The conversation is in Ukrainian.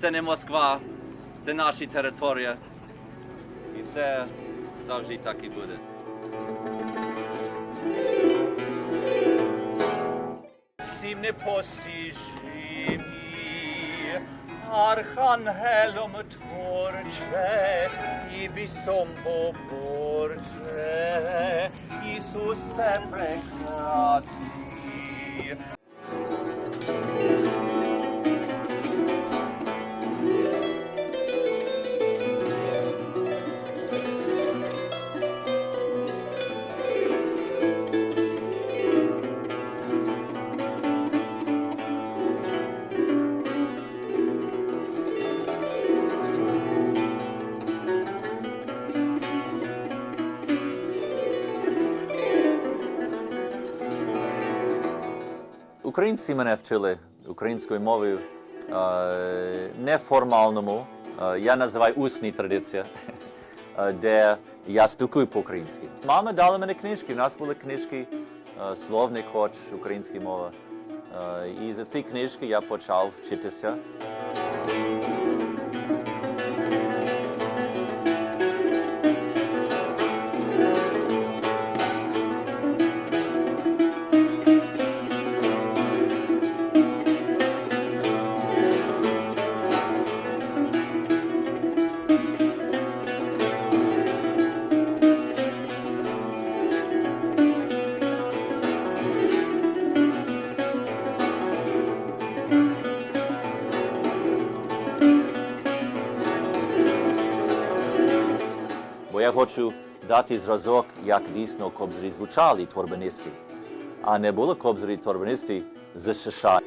Це не Москва, це наші території. І це завжди так і буде. всім непостижимі, архангелом творче, і бісом поборче, Ісусе прекрасний. Українці мене вчили українською мовою е, неформальному, е, я називаю усні традиція, е, де я спілкую по-українськи. Мама дала мені книжки, у нас були книжки, словник хоч, українська мова. І за ці книжки я почав вчитися. Бо я хочу дати зразок, як дійсно кобзарі звучали торбанисти, а не було кобзарі торбанисти з США.